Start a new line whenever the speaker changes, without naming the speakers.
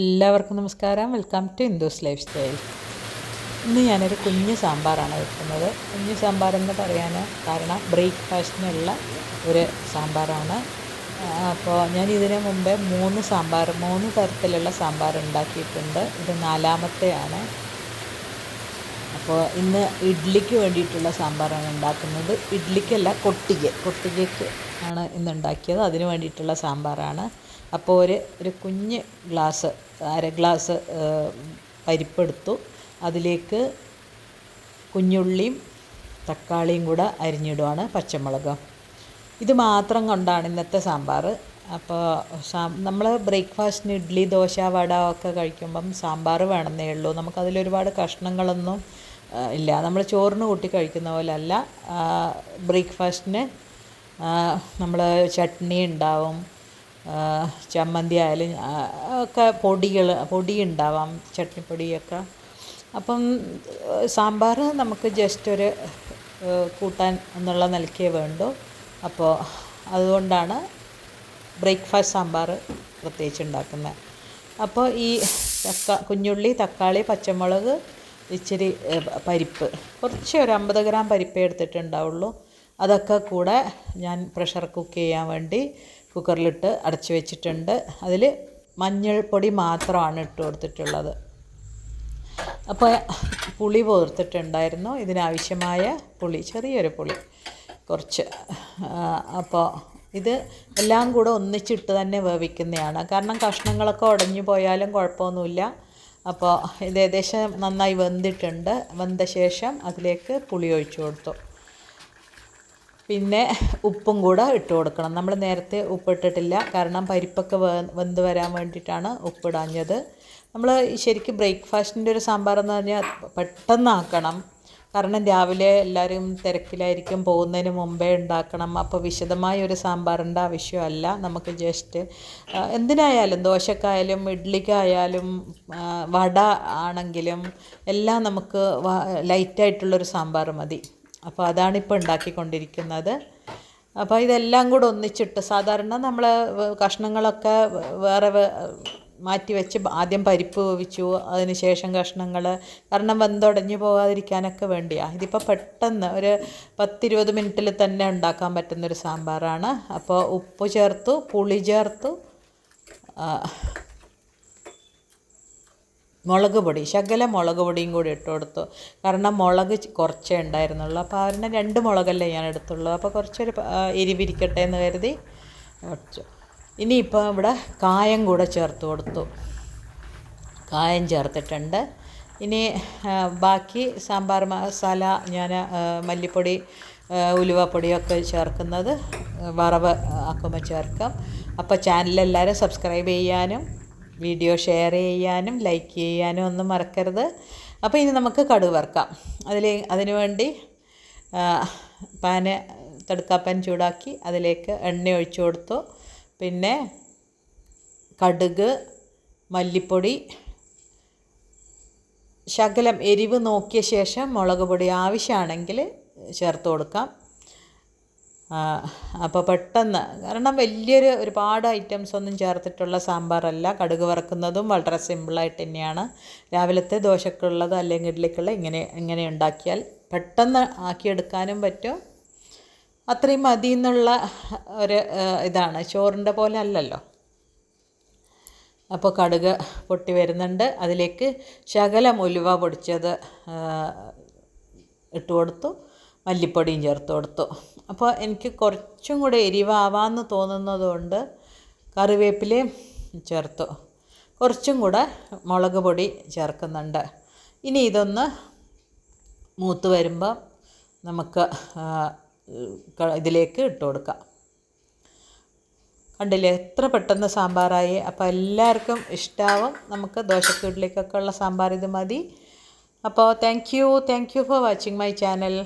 എല്ലാവർക്കും നമസ്കാരം. Welcome to Hindu's lifestyle ഇന്ന് ഞാനൊരു കുഞ്ഞ് സാമ്പാറാണ് വെക്കുന്നത്. കുഞ്ഞ് സാമ്പാർ എന്ന് പറയാൻ കാരണം ബ്രേക്ക്ഫാസ്റ്റിനുള്ള ഒരു സാമ്പാറാണ്. അപ്പോൾ ഞാൻ ഇതിനു മുമ്പേ മൂന്ന് സാമ്പാർ മൂന്ന് തരത്തിലുള്ള സാമ്പാർ ഉണ്ടാക്കിയിട്ടുണ്ട്. ഇത് നാലാമത്തെയാണ്. അപ്പോൾ ഇന്ന് ഇഡ്ഡലിക്ക് വേണ്ടിയിട്ടുള്ള സാമ്പാറാണ് ഉണ്ടാക്കുന്നത്. ഇഡ്ഡലിക്കല്ല കൊട്ടിക്ക്. കൊട്ടികയ്ക്ക് ആണ് ഇന്ന് ഉണ്ടാക്കിയത്. അതിന് വേണ്ടിയിട്ടുള്ള സാമ്പാറാണ്. അപ്പോൾ ഒരു ഒരു കുഞ്ഞ് ഗ്ലാസ് അര ഗ്ലാസ് പരിപ്പെടുത്തു. അതിലേക്ക് കുഞ്ഞുള്ളിയും തക്കാളിയും കൂടെ അരിഞ്ഞിടുവാണ് പച്ചമുളകും. ഇത് മാത്രം കൊണ്ടാണ് ഇന്നത്തെ സാമ്പാർ അപ്പോൾ നമ്മൾ ബ്രേക്ക്ഫാസ്റ്റിന് ഇഡ്ഡലി ദോശ വട ഒക്കെ കഴിക്കുമ്പം സാമ്പാർ വേണമെന്നേ ഉള്ളൂ. നമുക്കതിലൊരുപാട് കഷ്ണങ്ങളൊന്നും ഇല്ല. നമ്മൾ ചോറിന് കൂട്ടി കഴിക്കുന്ന പോലെ അല്ല ബ്രേക്ക്ഫാസ്റ്റിന് നമ്മൾ ചട്നി ഉണ്ടാവും ചമ്മന്തി ആയാലും ഒക്കെ പൊടികൾ പൊടി ഉണ്ടാവാം ചട്നിപ്പൊടിയൊക്കെ. അപ്പം സാമ്പാർ നമുക്ക് ജസ്റ്റ് ഒരു കൂട്ടാൻ എന്നുള്ള നിലയ്ക്കേ വേണ്ടൂ. അപ്പോൾ അതുകൊണ്ടാണ് ബ്രേക്ക്ഫാസ്റ്റ് സാമ്പാർ പ്രത്യേകിച്ച് ഉണ്ടാക്കുന്നത്. അപ്പോൾ ഈ തക്ക കുഞ്ഞുള്ളി തക്കാളി പച്ചമുളക് ഇച്ചിരി പരിപ്പ്. കുറച്ച് ഒരു അമ്പത് ഗ്രാം പരിപ്പേ എടുത്തിട്ടുണ്ടാവുള്ളൂ. അതൊക്കെ കൂടെ ഞാൻ പ്രഷർ കുക്ക് ചെയ്യാൻ വേണ്ടി കുക്കറിലിട്ട് അടച്ച് വെച്ചിട്ടുണ്ട്. അതിൽ മഞ്ഞൾപ്പൊടി മാത്രമാണ് ഇട്ട് കൊടുത്തിട്ടുള്ളത്. അപ്പോൾ പുളി പോർത്തിട്ടുണ്ടായിരുന്നു. ഇതിനാവശ്യമായ പുളി ചെറിയൊരു പുളി കുറച്ച്. അപ്പോൾ ഇത് എല്ലാം കൂടെ ഒന്നിച്ചിട്ട് തന്നെ വേവിക്കുന്നതാണ്. കാരണം കഷ്ണങ്ങളൊക്കെ ഉടഞ്ഞു പോയാലും കുഴപ്പമൊന്നുമില്ല. അപ്പോൾ ഇത് ഏകദേശം നന്നായി വെന്തിട്ടുണ്ട്. വെന്ത ശേഷം അതിലേക്ക് പുളി ഒഴിച്ചു കൊടുത്തു. പിന്നെ ഉപ്പും കൂടെ ഇട്ട് കൊടുക്കണം. നമ്മൾ നേരത്തെ ഉപ്പ് ഇട്ടിട്ടില്ല കാരണം പരിപ്പൊക്കെ വെന്ത് വരാൻ വേണ്ടിയിട്ടാണ് ഉപ്പിടാഞ്ഞത്. നമ്മൾ ശരിക്കും ബ്രേക്ക്ഫാസ്റ്റിന്റെ ഒരു സാമ്പാർ എന്ന് പറഞ്ഞാൽ പെട്ടെന്നാക്കണം. കാരണം രാവിലെ എല്ലാവരും തിരക്കിലായിരിക്കും പോകുന്നതിന് മുമ്പേ ഉണ്ടാക്കണം. അപ്പോൾ വിശദമായ ഒരു സാമ്പാറിന്റെ ആവശ്യമല്ല. നമുക്ക് ജസ്റ്റ് എന്തിനായാലും ദോശക്കായാലും ഇഡ്ഡലിക്കായാലും വട ആണെങ്കിലും എല്ലാം നമുക്ക് ലൈറ്റായിട്ടുള്ളൊരു സാമ്പാർ മതി. അപ്പോൾ അതാണ് അതാണിപ്പോൾ ഉണ്ടാക്കിക്കൊണ്ടിരിക്കുന്നത്. അപ്പോൾ ഇതെല്ലാം കൂടെ ഒന്നിച്ചിട്ട് സാധാരണ നമ്മൾ കഷ്ണങ്ങളൊക്കെ വേറെ മാറ്റി വെച്ച് ആദ്യം പരിപ്പ് വേവിച്ചു അതിന് ശേഷം കഷ്ണങ്ങൾ കാരണം വെന്തുടഞ്ഞു പോകാതിരിക്കാനൊക്കെ വേണ്ടിയാണ് ഇതിപ്പോൾ പെട്ടെന്ന് ഒരു പത്തിരുപത് മിനിറ്റിൽ തന്നെ ഉണ്ടാക്കാൻ പറ്റുന്നൊരു സാമ്പാറാണ്. അപ്പോൾ ഉപ്പ് ചേർത്തു പുളി ചേർത്തു മുളക് പൊടി ശകല മുളക് പൊടിയും കൂടി ഇട്ട് കൊടുത്തു. കാരണം മുളക് കുറച്ചേ ഉണ്ടായിരുന്നുള്ളൂ. അപ്പോൾ അതിന് രണ്ട് മുളകല്ലേ ഞാൻ എടുത്തുള്ളൂ. അപ്പോൾ കുറച്ചൊരു എരിവിരിക്കട്ടെ എന്ന് കരുതി വെച്ചു. ഇനിയിപ്പോൾ ഇവിടെ കായം കൂടെ ചേർത്ത് കൊടുത്തു. കായം ചേർത്തിട്ടുണ്ട്. ഇനി ബാക്കി സാമ്പാർ മസാല ഞാൻ മല്ലിപ്പൊടി ഉലുവപ്പൊടിയൊക്കെ ചേർക്കുന്നത് വറവ് ആക്കുമ്പോൾ ചേർക്കാം. അപ്പോൾ ചാനലെല്ലാവരും സബ്സ്ക്രൈബ് ചെയ്യാനും വീഡിയോ ഷെയർ ചെയ്യാനും ലൈക്ക് ചെയ്യാനും ഒന്നും മറക്കരുത്. അപ്പോൾ ഇനി നമുക്ക് കടുക് വറുക്കാം. അതിൽ അതിനുവേണ്ടി പാന് തടുക്കാപ്പാൻ ചൂടാക്കി അതിലേക്ക് എണ്ണ ഒഴിച്ചു കൊടുത്തു. പിന്നെ കടുക് മല്ലിപ്പൊടി ശകലം എരിവ് നോക്കിയ ശേഷം മുളക് പൊടി ആവശ്യമാണെങ്കിൽ ചേർത്ത് കൊടുക്കാം. അപ്പോൾ പെട്ടെന്ന് കാരണം വലിയൊരു ഒരുപാട് ഐറ്റംസ് ഒന്നും ചേർത്തിട്ടുള്ള സാമ്പാറല്ല. കടുക് വറക്കുന്നതും വളരെ സിമ്പിളായിട്ട് തന്നെയാണ്. രാവിലത്തെ ദോശക്കുള്ളത് അല്ലെങ്കിൽ ഇഡ്ഡലിക്കുള്ള ഇങ്ങനെ ഇങ്ങനെ ഉണ്ടാക്കിയാൽ പെട്ടെന്ന് ആക്കിയെടുക്കാനും പറ്റും. അത്രയും മതി എന്നുള്ള ഒരു ഇതാണ്. ചോറിന്റെ പോലെ അല്ലല്ലോ. അപ്പോൾ കടുക് പൊട്ടി വരുന്നുണ്ട്. അതിലേക്ക് ശകലം ഉലുവ പൊടിച്ചത് ഇട്ട് കൊടുത്തു. മല്ലിപ്പൊടിയും ചേർത്ത് കൊടുത്തു. അപ്പോൾ എനിക്ക് കുറച്ചും കൂടെ എരിവാവാന്ന് തോന്നുന്നതുകൊണ്ട് കറിവേപ്പിലയും ചേർത്തു. കുറച്ചും കൂടെ മുളക് പൊടി ചേർക്കുന്നുണ്ട്. ഇനി ഇതൊന്ന് മൂത്ത് വരുമ്പോൾ നമുക്ക് ഇതിലേക്ക് ഇട്ട് കൊടുക്കാം കണ്ടില്ലേ? എത്ര പെട്ടെന്ന് സാമ്പാറായി. അപ്പോൾ എല്ലാവർക്കും ഇഷ്ടാവും. നമുക്ക് ദോശക്കൂട്ടിലേക്കൊക്കെ ഉള്ള സാമ്പാർ ഇത് മതി. അപ്പോൾ thank you thank you for watching my channel